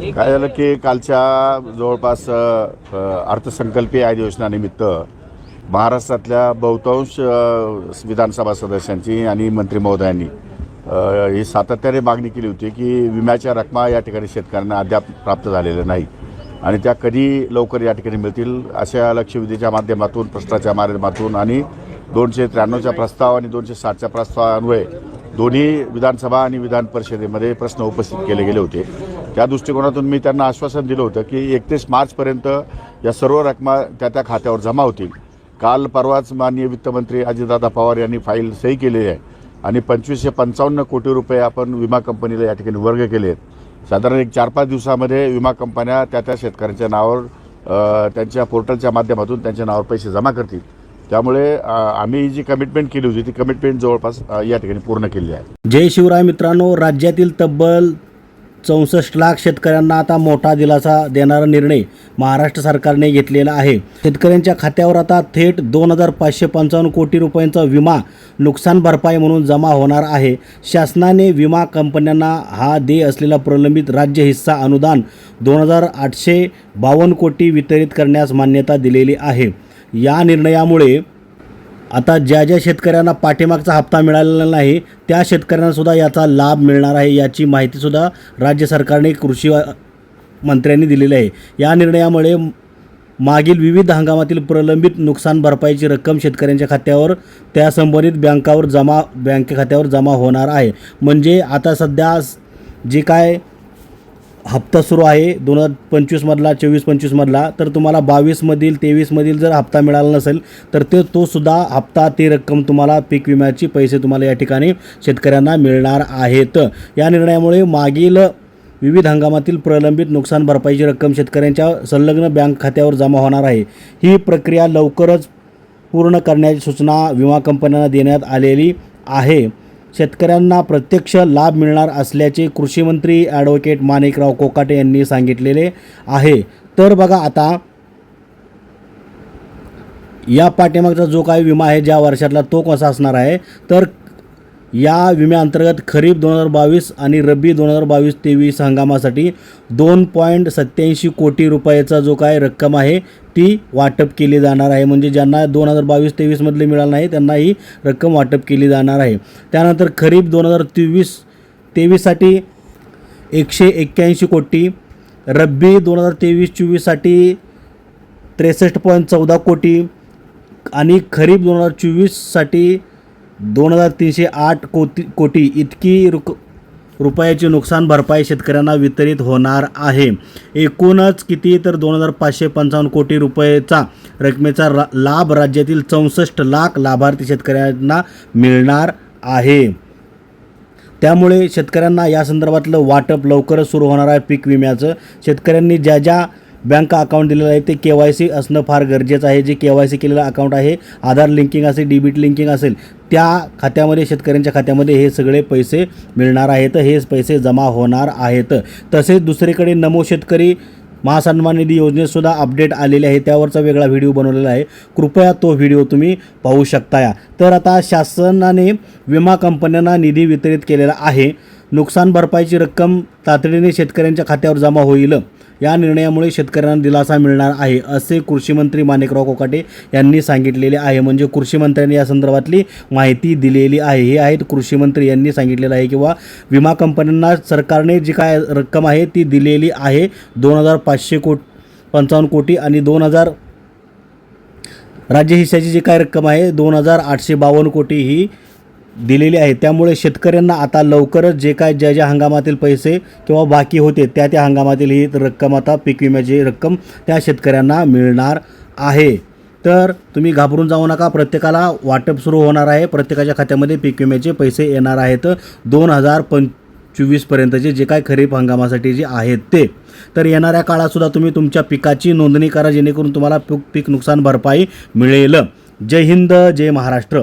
काय झालं की कालच्या जवळपास अर्थसंकल्पीय अधिवेशनानिमित्त महाराष्ट्रातल्या बहुतांश विधानसभा सदस्यांची आणि मंत्री महोदयांनी ही सातत्याने मागणी केली होती की विम्याच्या रकमा या ठिकाणी शेतकऱ्यांना अद्याप प्राप्त झालेल्या नाही. आणि त्या कधी लवकर या ठिकाणी मिळतील अशा लक्षवेधीच्या माध्यमातून प्रश्नाच्या माध्यमातून आणि दोनशे त्र्याण्णवच्या प्रस्ताव आणि दोनशे साठच्या प्रस्तावान्वये दोन्ही विधानसभा आणि विधान परिषदेमध्ये प्रश्न उपस्थित केले गेले होते. त्या दृष्टिकोनातून मी त्यांना आश्वासन दिलं होतं की एकतीस मार्चपर्यंत या सर्व रकमा त्या त्या खात्यावर जमा होतील. काल परवाच माननीय वित्तमंत्री अजितदादा पवार यांनी फाईल सही केलेली आहे आणि पंचवीसशे पंचावन्न कोटी रुपये आपण विमा कंपनीला या ठिकाणी वर्ग केले आहेत. साधारण एक चार पाच दिवसामध्ये विमा कंपन्या त्या त्या शेतकऱ्यांच्या नावावर त्यांच्या पोर्टलच्या माध्यमातून त्यांच्या नावावर पैसे जमा करतील. त्यामुळे आम्ही जी कमिटमेंट केली होती ती कमिटमेंट जवळपास या ठिकाणी पूर्ण केली आहे. जय शिवराय मित्रांनो राज्यातील तब्बल चौसष्ट लाख शेतकऱ्यांना आता मोठा दिलासा देणारा निर्णय महाराष्ट्र सरकारने घेतलेला आहे. शेतकऱ्यांच्या खात्यावर आता थेट दोन हजार पाचशे पंचावन्न कोटी रुपयांचा विमा नुकसान भरपाई म्हणून जमा होणार आहे. शासनाने विमा कंपन्यांना हा दे असलेला प्रलंबित राज्य हिस्सा अनुदान दोन हजार आठशे बावन्न कोटी वितरित करण्यास मान्यता दिलेली आहे. या निर्णयामुळे आता ज्या ज्या शेतकऱ्यांना पाठीमागचा हप्ता मिळालेला नाही त्या शेतकऱ्यांनासुद्धा याचा लाभ मिळणार आहे याची माहितीसुद्धा राज्य सरकारने कृषी मंत्र्यांनी दिलेली आहे. या निर्णयामुळे मागील विविध हंगामातील प्रलंबित नुकसान भरपाईची रक्कम शेतकऱ्यांच्या खात्यावर त्या संबंधित बँकावर जमा बँके खात्यावर जमा होणार आहे. म्हणजे आता सध्या जे काय हप्ता सुरू आहे. दोन हजार पंचवीसमधला चोवीस पंचवीसमधला तर तुम्हाला बावीसमधील तेवीसमधील जर हप्ता मिळाला नसेल तर ते तो सुद्धा हप्ता ती रक्कम तुम्हाला पीक विम्याचे पैसे तुम्हाला या ठिकाणी शेतकऱ्यांना मिळणार आहेत. या निर्णयामुळे मागील विविध हंगामातील प्रलंबित नुकसान भरपाईची रक्कम शेतकऱ्यांच्या संलग्न बँक खात्यावर जमा होणार आहे. ही प्रक्रिया लवकरच पूर्ण करण्याची सूचना विमा कंपन्यांना देण्यात आलेली आहे. शेतकऱ्यांना प्रत्यक्ष लाभ मिळणार असल्याचे कृषीमंत्री ॲडव्होकेट माणिकराव कोकाटे यांनी सांगितलेले आहे. तर बघा आता या पाठीमागचा जो काही विमा आहे ज्या वर्षातला तो कसा असणार आहे तर या विम्याअंतर्गत खरीप दोन हजार बावीस आणि रब्बी दोन हजार बावीस तेवीस हंगामासाठी दोन पॉईंट सत्याऐंशी कोटी रुपयाचा जो काय रक्कम आहे ती वाटप केली जाणार आहे. म्हणजे ज्यांना दोन हजार बावीस तेवीसमधले मिळालं नाही त्यांना ही रक्कम वाटप केली जाणार आहे. त्यानंतर खरीप दोन हजार तेवीस तेवीससाठी एकशे एक्क्याऐंशी कोटी रब्बी दोन हजार तेवीस चोवीससाठी त्रेसष्ट पॉईंट चौदा कोटी आणि खरीप दोन हजार चोवीससाठी दोन हजार तीनशे आठ कोटी कोटी इतकी रुक रुपयाची नुकसान भरपाई शेतकऱ्यांना वितरित होणार आहे. एकूणच किती तर दोन हजार पाचशे पंचावन्न कोटी रुपयेचा रकमेचा रा लाभ राज्यातील चौसष्ट लाख लाभार्थी शेतकऱ्यांना मिळणार आहे. त्यामुळे शेतकऱ्यांना या संदर्भातलं वाटप लवकरच सुरू होणार आहे. पीक विम्याचं. शेतकऱ्यांनी ज्या ज्या बँक अकाउंट दिलेलं आहे. ते के वाय सी असणं फार गरजेचं आहे. जे के वाय सी केलेलं अकाउंट आहे आधार लिंकिंग असेल डेबिट लिंकिंग असेल त्या खात्यामध्ये शेतकऱ्यांच्या खात्यामध्ये हे सगळे पैसे मिळणार आहेत. हे पैसे जमा होणार आहेत. तसेच दुसरीकडे नमो शेतकरी महासन्मान निधी योजनेतसुद्धा अपडेट आलेले आहे. त्यावरचा वेगळा व्हिडिओ बनवलेला आहे. कृपया तो व्हिडिओ तुम्ही पाहू शकता या तर आता शासनाने विमा कंपन्यांना निधी वितरित केलेला आहे. नुकसान भरपाईची रक्कम तातडीने शेतकऱ्यांच्या खात्यावर जमा होईल. या निर्णयामुळे शेतकऱ्यांना दिलासा मिळणार आहे असे कृषीमंत्री माणिकराव कोकाटे यांनी सांगितलेले आहे. म्हणजे कृषीमंत्र्यांनी या संदर्भातली माहिती दिलेली आहे. हे आहेत कृषीमंत्री यांनी सांगितलेलं आहे किंवा विमा कंपन्यांना सरकारने जी काय रक्कम आहे ती दिलेली आहे. दोन हजार पाचशे कोट पंचावन्न कोटी आणि दोन हजार राज्य हिस्साची जी काय रक्कम आहे दोन हजार आठशे बावन्न कोटी ही दिलेली आहे. त्यामुळे शेतकऱ्यांना आता लवकरच जे काय ज्या ज्या हंगामातील पैसे किंवा बाकी होते त्या त्या हंगामातील ही रक्कम आता पीक विम्याची रक्कम त्या शेतकऱ्यांना मिळणार आहे. तर तुम्ही घाबरून जाऊ नका. प्रत्येकाला वाटप सुरू होणार आहे. प्रत्येकाच्या खात्यामध्ये पीक विम्याचे पैसे येणार आहेत. दोन हजार पं चोवीसपर्यंतचे जे काय खरीप हंगामासाठी जे आहेत ते. तर येणाऱ्या काळातसुद्धा तुम्ही तुमच्या पिकाची नोंदणी करा जेणेकरून तुम्हाला पीक पीक नुकसान भरपाई मिळेल. जय हिंद जय महाराष्ट्र.